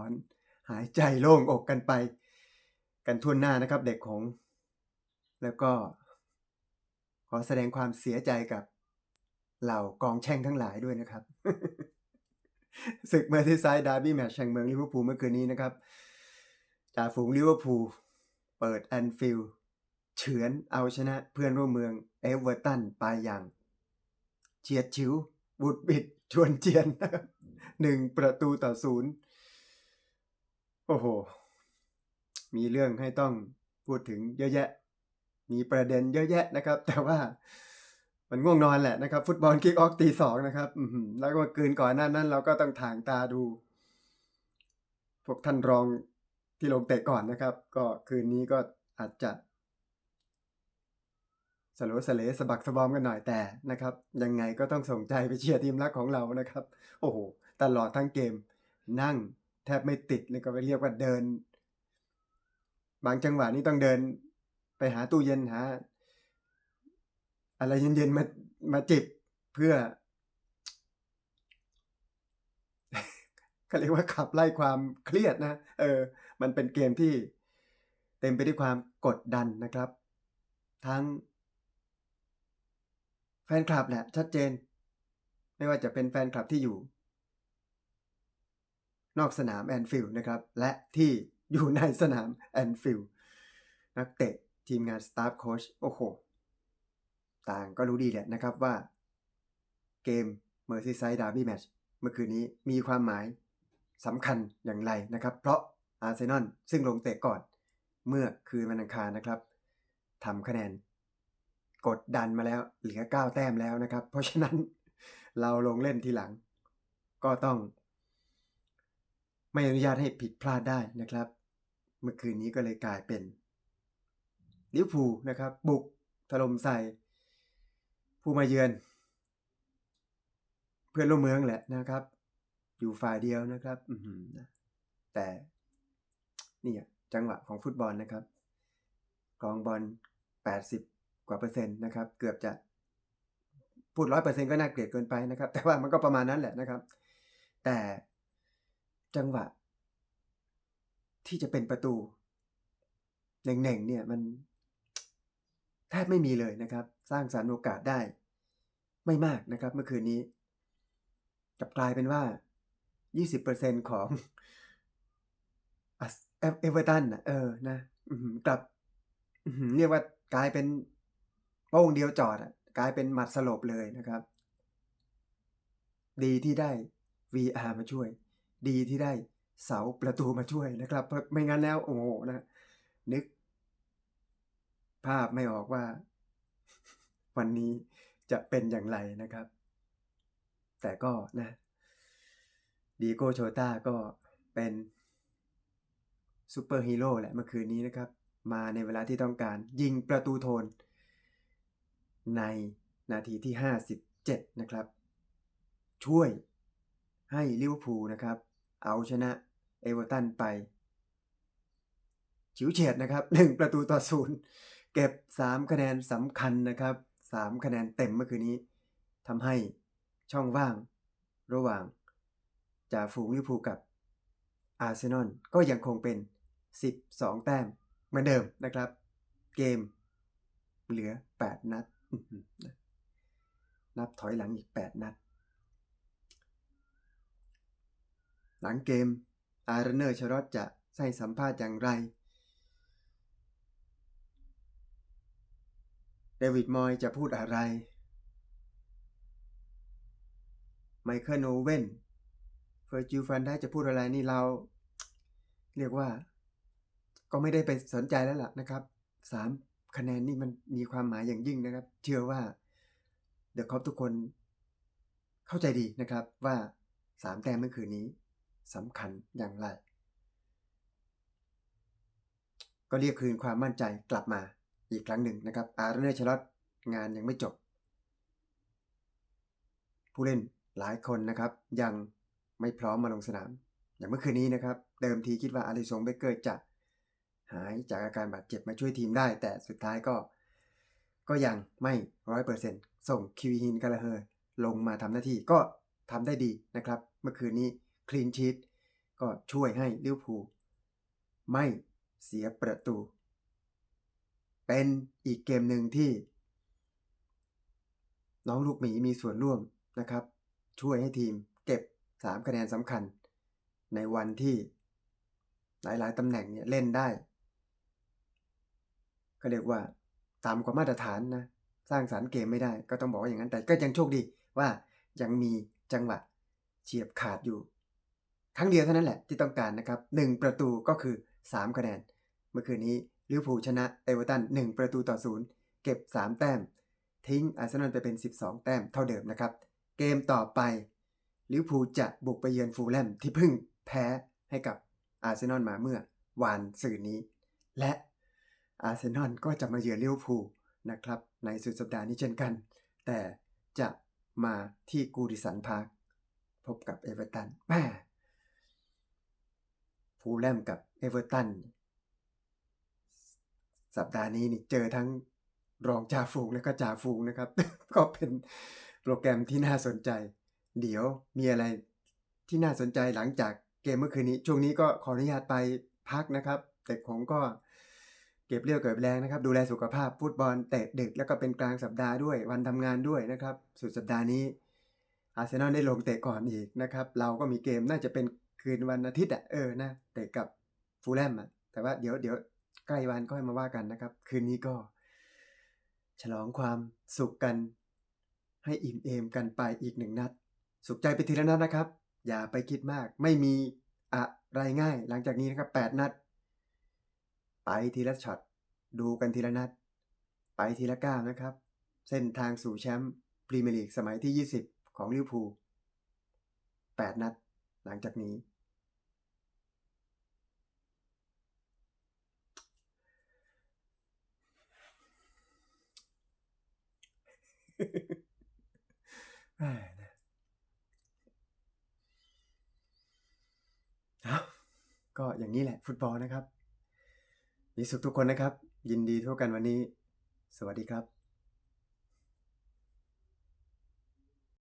อนหายใจโล่งอกกันไป กันทั่วหน้านะครับเด็กของ แล้วก็ ขอแสดงความเสียใจกับเหล่ากองแช่งทั้งหลายด้วยนะครับศึกเมอร์ซี่ไซด์ดาร์บี้แมตช์แห่งเมืองลิเวอร์พูลเมื่อคืนนี้นะครับจ่าฝูงลิเวอร์พูลเปิดแอนฟิลด์เฉือนเอาชนะเพื่อนร่วมเมืองเอเวอร์ตันไปอย่าง เฉียดฉิวบุดบิดชวนเจียนหนึ่งประตูต่อศูนย์ โอ้โห มีเรื่องให้ต้องพูดถึงเยอะแยะ มีประเด็นเยอะแยะนะครับ แต่ว่ามันง่วงนอนแหละนะครับ ฟุตบอลคิกออฟตีสองนะครับแล้วก็คืนก่อนหน้านั้น เราก็ต้องถ่างตาดู พวกท่านรองที่ลงเตะก่อนนะครับ ก็คืนนี้ก็อาจจะสโลสเลสะบักสะบอมกันหน่อยแต่นะครับ ยังไงก็ต้องส่งใจไปเชียร์ทีมรักของเรานะครับ โอ้โห ตลอดทั้งเกมนั่ง แทบไม่ติดเลยก็ไปเรียกว่าเดิน บางจังหวะนี่ต้องเดิน ไปหาตู้เย็นหาอะไรเย็นๆมามาจิบเพื่อก็เรียกว่าขับไล่ความเครียดนะเออ มันเป็นเกมที่เต็มไปด้วยความกดดันนะครับ ทั้ง แฟนคลับแหละชัดเจน ไม่ว่าจะเป็นแฟนคลับที่อยู่ นอกสนามแอนฟิลด์นะครับ และที่อยู่ในสนามแอนฟิลด์นักเตะทีมงานสตาฟโค้ชโอ้โห ต่างก็รู้ดีแหละนะครับว่า เกม Merseyside Derby Match เมื่อคืนนี้มีความหมายสำคัญอย่างไรนะครับ เพราะอาร์เซนอลซึ่งลงเตะก่อน เมื่อคืนวันอังคารนะครับทำคะแนน กดดันมาแล้วเหลือ 9 แต้มแล้วนะครับ เพราะฉะนั้นเราลงเล่นทีหลัง ก็ต้อง ไม่อนุญาตให้ผิดพลาดได้นะครับ เมื่อคืนนี้ก็เลยกลายเป็นลิวพูนะครับ บุกถล่มใส่ ผู้มาเยือน เพื่อนร่วมเมืองแหละนะครับ อยู่ฝ่ายเดียวนะครับอืแต่นี่จังหวะของฟุตบอลนะครับกองบอลแปดสิบกว่าเปอร์เซ็นต์นะครับ เกือบจะพูดร้อยเปอร์เซ็นต์ก็น่าเกลียดเกินไปนะครับ แต่ว่ามันก็ประมาณนั้นแหละนะครับ แต่ จังหวะ ที่จะเป็นประตูเน่งๆเนี่ยมันแทบไม่มีเลยนะครับ สร้างสรรค์โอกาสได้ ไม่มากนะครับเมื่อคืนนี้กลับกลายเป็นว่า 20%ของเอเวอร์ตันนะเออนะอื้อหือกลับเรียกว่ากลายเป็นโป้งเดียวจอดอะกลายเป็นหมัดสลบเลยนะครับ ดีที่ได้ VR มาช่วย ดีที่ได้เสาประตูมาช่วยนะครับเพราะไม่งั้นแล้ว โอ้โหนะนึก ภาพไม่ออกว่า วันนี้จะเป็นอย่างไรนะครับ แต่ก็นะดีโกโชต้าก็เป็นซูเปอร์ฮีโร่แหละเมื่อคืนนี้นะครับ มาในเวลาที่ต้องการยิงประตูโทน ในนาทีที่ 57 นะครับ ช่วยให้ลิเวอร์พูลนะครับ เอาชนะเอเวอร์ตันไปฉิวเฉียดนะครับ 1 ประตูต่อศูนย์เก็บ 3 คะแนนสำคัญนะครับ 3 คะแนนเต็มเมื่อคืนนี้ทำให้ช่องว่างระหว่างจ่าฝูงลิเวอร์พูลกับอาร์เซนอลก็ยังคงเป็น 12 แต้มเหมือนเดิมนะครับ เกมเหลือ 8 นัด นับถอยหลังอีก 8 นัด หลังเกมอาร์เนอร์ชรอตจะให้สัมภาษณ์อย่างไร เดวิดมอยจะพูดอะไร ไมเคิลโอเว่นเฟอร์จิลฟันได้จะพูดอะไรนี่เรา เรียกว่า ก็ไม่ได้ไปสนใจแล้วล่ะนะครับสามคะแนนนี่มันมีความหมายอย่างยิ่งนะครับ เชื่อว่าเดอะคอปทุกคนเข้าใจดีนะครับว่าสามแต้มเมื่อคืนนี้ สำคัญอย่างไร ก็เรียกคืนความมั่นใจกลับมาอีกครั้งหนึ่งนะครับ อาร์เนอร์ชลอตงานยังไม่จบ ผู้เล่นหลายคนนะครับ ยังไม่พร้อมมาลงสนาม อย่างเมื่อคืนนี้นะครับ เดิมทีคิดว่าอาริสงเบเกอร์จะหายจากอาการบาดเจ็บมาช่วยทีมได้ แต่สุดท้ายก็ ก็ยังไม่ร้อยเปอร์เซ็นต์ส่งคิวฮินกาลาเฮอร์ลงมาทำหน้าที่ก็ทำได้ดีนะครับ เมื่อคืนนี้ คลีนชีตก็ช่วยให้ลิเวอร์พูลไม่เสียประตู เป็นอีกเกมหนึ่งที่ น้องลูกหมีมีส่วนร่วมนะครับ ช่วยให้ทีมเก็บ 3 คะแนนสำคัญ ในวันที่หลายๆตำแหน่งเนี่ยเล่นได้ ก็เรียกว่าตามความมาตรฐานนะ สร้างสารรค์เกมไม่ได้ ก็ต้องบอกว่าอย่างนั้นแต่ก็ยังโชคดีว่ายังมีจังหวะเฉียบขาดอยู่ ครั้งเดียวเท่านั้นแหละที่ต้องการนะครับ1ประตูก็คือ 3 คะแนน เมื่อคืนนี้ลิเวอร์พูลชนะเอเวอร์ตัน1ประตูต่อ0เก็บ 3 แต้ม ทิ้งอาร์เซนอลไปเป็น 12 แต้มเท่าเดิมนะครับ เกมต่อไปลิเวอร์พูลจะบุกไปเยือนฟูลแลมที่เพิ่งแพ้ให้กับอาร์เซนอลมาเมื่อวานสื่อนี้ และอาร์เซนอลก็จะมาเยือนลิเวอร์พูลนะครับในสุดสัปดาห์นี้เช่นกัน แต่จะมาที่กูดิสันพาร์คพบกับเอเวอร์ตันแม่ ฟูลแลมกับเอเวอร์ตันสัปดาห์นี้นี่เจอทั้งรองจ่าฝูงและก็จ่าฝูงนะครับ ก็เป็นโปรแกรมที่น่าสนใจ เดี๋ยวมีอะไรที่น่าสนใจหลังจากเกมเมื่อคืนนี้ ช่วงนี้ก็ขออนุญาตไปพักนะครับ แต่ผมก็เก็บเรี่ยวเก็บแรงนะครับ ดูแลสุขภาพฟุตบอลเตะดึกแล้วก็เป็นกลางสัปดาห์ด้วย วันทำงานด้วยนะครับ สุดสัปดาห์นี้อาร์เซนอลได้ลงเตะก่อนอีกนะครับ เราก็มีเกมน่าจะเป็น คืนวันอาทิตย์อะเออนะเตะกับฟูลแลมอะแต่ว่าเดี๋ยวเดี๋ยวใกล้วันก็ให้มาว่ากันนะครับ คืนนี้ก็ ฉลองความสุขกัน ให้อิ่มเอมกันไปอีกหนึ่งนัด สุขใจไปทีละนัดนะครับ อย่าไปคิดมาก ไม่มีอะไรง่าย หลังจากนี้นะครับแปดนัด ไปทีละช็อตดูกันทีละนัด ไปทีละก้าวนะครับ เส้นทางสู่แชมป์พรีเมียร์ลีกสมัยที่ 20 ของลิเวอร์พูลแปดนัด หลังจากนี้แหม่นะเอาก็อย่างนี้แหละ ฟุตบอลนะครับ มีสุขทุกคนนะครับ ยินดีทั่วกันวันนี้ สวัสดีครับ